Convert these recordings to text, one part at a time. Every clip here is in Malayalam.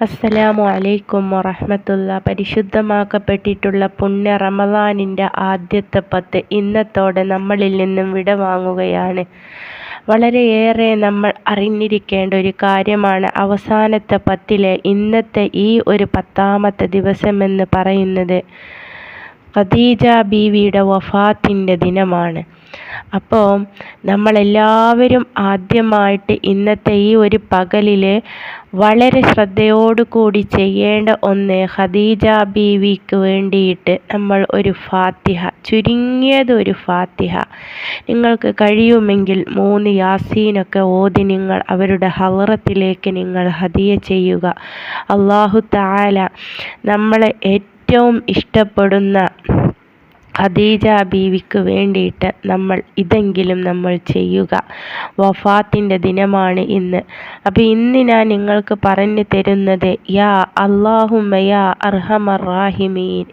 അസ്സലാമു അലൈക്കും വറഹമത്തുള്ള. പരിശുദ്ധമാക്കപ്പെട്ടിട്ടുള്ള പുണ്യ റമദാനിന്റെ ആദ്യത്തെ പത്ത് ഇന്നത്തോടെ നമ്മളിൽ നിന്നും വിട വാങ്ങുകയാണ്. വളരെയേറെ നമ്മൾ അറിഞ്ഞിരിക്കേണ്ട ഒരു കാര്യമാണ് അവസാനത്തെ പത്തിലെ ഇന്നത്തെ ഈ ഒരു പത്താമത്തെ ദിവസമെന്ന് പറയുന്നത്. ഖദീജ ബീവിയുടെ വഫാത്തിന്റെ ദിനമാണ്. അപ്പോൾ നമ്മളെല്ലാവരും ആദ്യമായിട്ട് ഇന്നത്തെ ഈ ഒരു പകലിൽ വളരെ കൂടി ചെയ്യേണ്ട ഒന്ന് ഖദീജ ബീവിക്ക് വേണ്ടിയിട്ട് നമ്മൾ ഒരു ഫാത്തിഹ ചുരുങ്ങിയത് ഒരു ഫാത്തിഹ. നിങ്ങൾക്ക് കഴിയുമെങ്കിൽ മൂന്ന് യാസീനൊക്കെ ഓതി നിങ്ങൾ അവരുടെ ഹവറത്തിലേക്ക് നിങ്ങൾ ഹദിയ ചെയ്യുക. അള്ളാഹു താല നമ്മളെ ഏറ്റവും ഇഷ്ടപ്പെടുന്ന ഖദീജ ബീവിക്ക് വേണ്ടിയിട്ട് നമ്മൾ ഇതെങ്കിലും നമ്മൾ ചെയ്യുക. വഫാത്തിന്റെ ദിനമാണ് ഇന്ന്. അപ്പോൾ ഇന്ന് ഞാൻ നിങ്ങൾക്ക് പറഞ്ഞു തരുന്നത് യാ അള്ളാഹുമ യാ അർഹമർ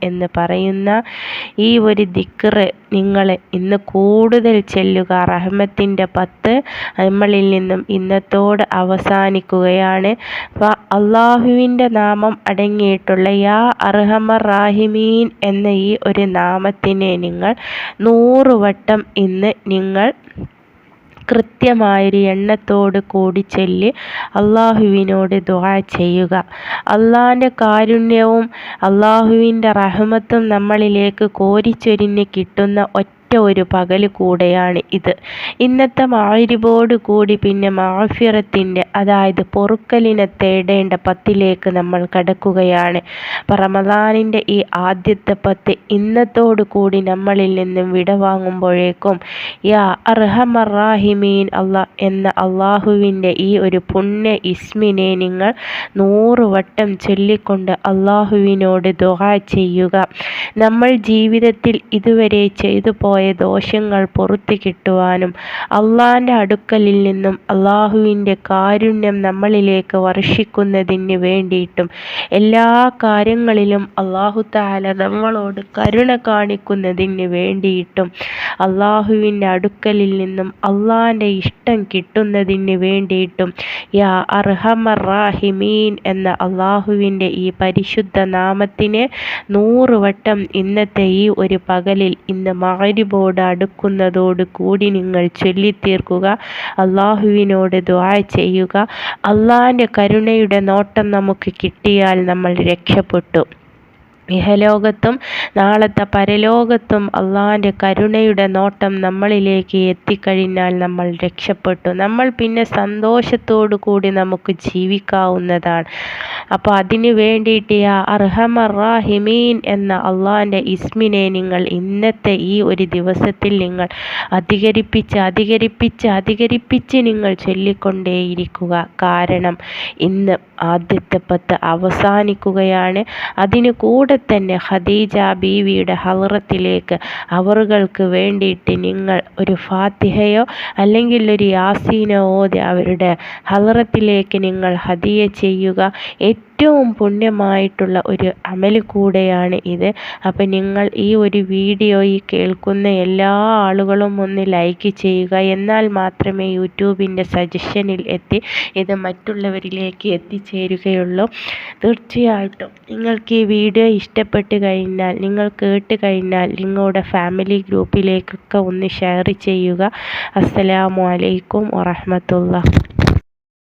എന്ന് പറയുന്ന ഈ ഒരു ദിക്റ് നിങ്ങൾ ഇന്ന് കൂടുതൽ ചെല്ലുക. റഹ്മത്തിന്റെ പത്ത് നമ്മളിൽ നിന്നും ഇന്നത്തോട് അവസാനിക്കുകയാണ്. അപ്പോൾ അള്ളാഹുവിന്റെ നാമം അടങ്ങിയിട്ടുള്ള യാ അർഹമർ റാഹിമീൻ എന്ന ഈ ഒരു നാമത്തിനെ നിങ്ങൾ നൂറ് വട്ടം ഇന്ന് നിങ്ങൾ കൃത്യമായൊരു എണ്ണത്തോട് കൂടി ചൊല്ലി അള്ളാഹുവിനോട് ദുആ ചെയ്യുക. അള്ളാഹിന്റെ കാരുണ്യവും അള്ളാഹുവിന്റെ റഹ്മത്തും നമ്മളിലേക്ക് കോരിച്ചൊരിഞ്ഞ് കിട്ടുന്ന ഒറ്റ ഒരു പകൽ കൂടെയാണ് ഇത്. ഇന്നത്തെ മാരിബോട് കൂടി പിന്നെ മാഫിറത്തിന്റെ അതായത് പൊറുക്കലിനെ തേടേണ്ട പത്തിലേക്ക് നമ്മൾ കടക്കുകയാണ്. റമദാനിന്റെ ഈ ആദ്യത്തെ പത്ത് ഇന്നത്തോടു കൂടി നമ്മളിൽ നിന്നും വിടവാങ്ങുമ്പോഴേക്കും യാ അർഹമറാഹിമീൻ അള്ളാ എന്ന അള്ളാഹുവിന്റെ ഈ ഒരു പുണ്യ ഇസ്മിനെ നിങ്ങൾ നൂറ് വട്ടം ചൊല്ലിക്കൊണ്ട് അള്ളാഹുവിനോട് ദുഹ ചെയ്യുക. നമ്മൾ ജീവിതത്തിൽ ഇതുവരെ ചെയ്തു പോയ ദോഷങ്ങൾ പുറത്തു കിട്ടുവാനും അള്ളാഹിന്റെ അടുക്കലിൽ നിന്നും അള്ളാഹുവിന്റെ കാരുണ്യം നമ്മളിലേക്ക് വർഷിക്കുന്നതിന് വേണ്ടിയിട്ടും എല്ലാ കാര്യങ്ങളിലും അള്ളാഹു താല നമ്മളോട് കരുണ കാണിക്കുന്നതിന് വേണ്ടിയിട്ടും അള്ളാഹുവിന്റെ അടുക്കലിൽ നിന്നും അള്ളാഹിന്റെ ഇഷ്ടം കിട്ടുന്നതിന് വേണ്ടിയിട്ടും യാ അർഹമർ റാഹിമീൻ എന്ന അള്ളാഹുവിന്റെ ഈ പരിശുദ്ധ നാമത്തിന് നൂറ് വട്ടം ഇന്നത്തെ ഈ ഒരു പകലിൽ ഇന്ന് മകരിബോട് അടുക്കുന്നതോട് കൂടി നിങ്ങൾ ചൊല്ലിത്തീർക്കുക അള്ളാഹുവിനോട് ദ്വാ ചെയ്യുക. അള്ളാഹിന്റെ കരുണയുടെ നോട്ടം നമുക്ക് കിട്ടിയാൽ നമ്മൾ രക്ഷപ്പെട്ടു. ഇഹലോകത്തും നാളത്തെ പരലോകത്തും അള്ളാഹിന്റെ കരുണയുടെ നോട്ടം നമ്മളിലേക്ക് എത്തിക്കഴിഞ്ഞാൽ നമ്മൾ രക്ഷപ്പെട്ടു. നമ്മൾ പിന്നെ സന്തോഷത്തോടു കൂടി നമുക്ക് ജീവിക്കാവുന്നതാണ്. അപ്പോൾ അതിനു വേണ്ടിയിട്ട് ആ അർഹമറാഹിമീൻ എന്ന അള്ളാഹിന്റെ ഇസ്മിനെ നിങ്ങൾ ഇന്നത്തെ ഈ ഒരു ദിവസത്തിൽ നിങ്ങൾ അധികരിപ്പിച്ച് അധികരിപ്പിച്ച് അധികരിപ്പിച്ച് നിങ്ങൾ ചൊല്ലിക്കൊണ്ടേയിരിക്കുക. കാരണം ഇന്ന് ആദ്യത്തെ പത്ത് അവസാനിക്കുകയാണ്. അതിന് കൂടെ തന്നെ ഖദീജ ബീവിയുടെ ഹലറത്തിലേക്ക് അവറുകൾക്ക് വേണ്ടിയിട്ട് നിങ്ങൾ ഒരു ഫാത്തിഹയോ അല്ലെങ്കിൽ ഒരു യാസീനോ ഓതി അവരുടെ ഹലറത്തിലേക്ക് നിങ്ങൾ ഹദിയ ചെയ്യുക. ഏറ്റവും പുണ്യമായിട്ടുള്ള ഒരു അമൽ കൂടെയാണ് ഇത്. അപ്പം നിങ്ങൾ ഈ ഒരു വീഡിയോ ഈ കേൾക്കുന്ന എല്ലാ ആളുകളും ഒന്ന് ലൈക്ക് ചെയ്യുക. എന്നാൽ മാത്രമേ യൂട്യൂബിന്റെ സജഷനിൽ എത്തി ഇത് മറ്റുള്ളവരിലേക്ക് എത്തിച്ചേരുകയുള്ളൂ. തീർച്ചയായിട്ടും നിങ്ങൾക്ക് ഈ വീഡിയോ ഇഷ്ടപ്പെട്ട് കഴിഞ്ഞാൽ നിങ്ങൾ കേട്ട് കഴിഞ്ഞാൽ നിങ്ങളുടെ ഫാമിലി ഗ്രൂപ്പിലേക്കൊക്കെ ഒന്ന് ഷെയർ ചെയ്യുക. അസ്സലാമു അലൈക്കും വറഹമത്തുള്ള